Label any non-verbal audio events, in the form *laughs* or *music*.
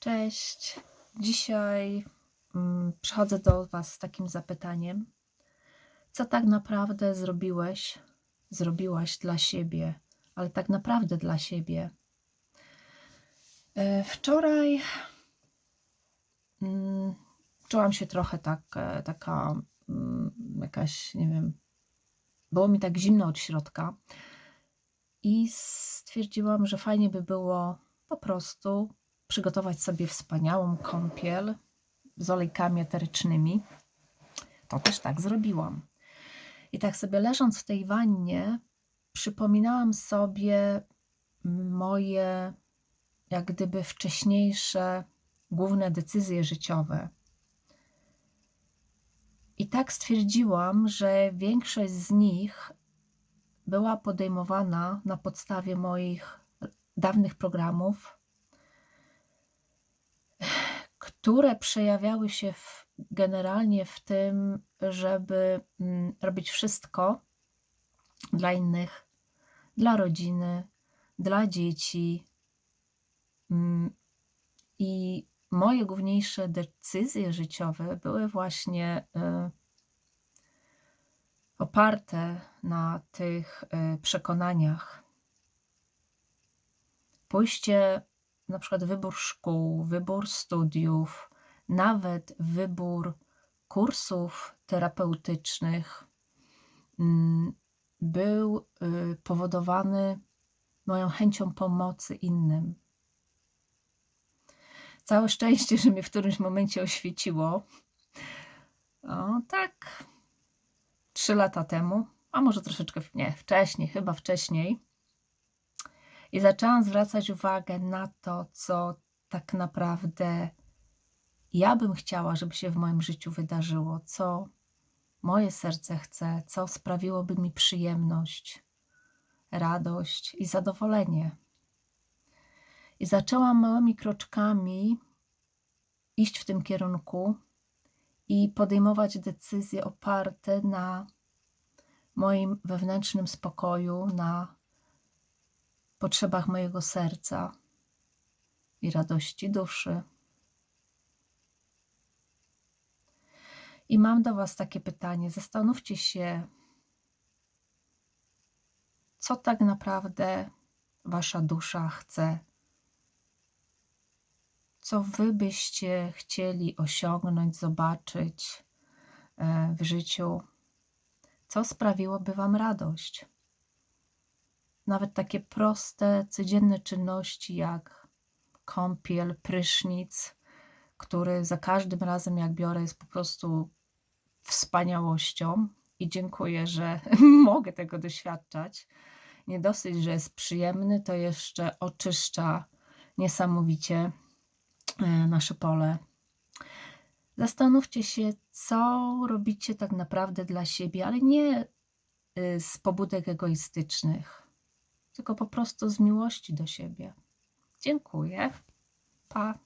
Cześć. Dzisiaj mm, przychodzę do Was z takim zapytaniem: co tak naprawdę zrobiłeś, zrobiłaś dla siebie, ale tak naprawdę dla siebie? E, Wczoraj mm, czułam się trochę tak, e, taka mm, jakaś, nie wiem, było mi tak zimno od środka i stwierdziłam, że fajnie by było po prostu przygotować sobie wspaniałą kąpiel z olejkami eterycznymi. To też tak zrobiłam. I tak sobie leżąc w tej wannie, przypominałam sobie moje, jak gdyby wcześniejsze główne decyzje życiowe. I tak stwierdziłam, że większość z nich była podejmowana na podstawie moich dawnych programów, które przejawiały się w, generalnie w tym, żeby mm, robić wszystko dla innych, dla rodziny, dla dzieci. Mm, I moje główniejsze decyzje życiowe były właśnie y, oparte na tych y, przekonaniach. Pójście, na przykład wybór szkół, wybór studiów, nawet wybór kursów terapeutycznych mm, był y, powodowany moją chęcią pomocy innym. Całe szczęście, że mnie w którymś momencie oświeciło. O, tak, trzy lata temu, a może troszeczkę nie, wcześniej, chyba wcześniej. I zaczęłam zwracać uwagę na to, co tak naprawdę ja bym chciała, żeby się w moim życiu wydarzyło, co moje serce chce, co sprawiłoby mi przyjemność, radość i zadowolenie. I zaczęłam małymi kroczkami iść w tym kierunku i podejmować decyzje oparte na moim wewnętrznym spokoju, na potrzebach mojego serca i radości duszy. I mam do Was takie pytanie: zastanówcie się, co tak naprawdę Wasza dusza chce co wy byście chcieli osiągnąć, zobaczyć e, w życiu, co sprawiłoby wam radość. Nawet takie proste, codzienne czynności jak kąpiel, prysznic, który za każdym razem jak biorę jest po prostu wspaniałością i dziękuję, że *laughs* mogę tego doświadczać. Nie dosyć, że jest przyjemny, to jeszcze oczyszcza niesamowicie E, nasze pole. Zastanówcie się, co robicie tak naprawdę dla siebie, ale nie e, z pobudek egoistycznych, tylko po prostu z miłości do siebie. Dziękuję. Pa.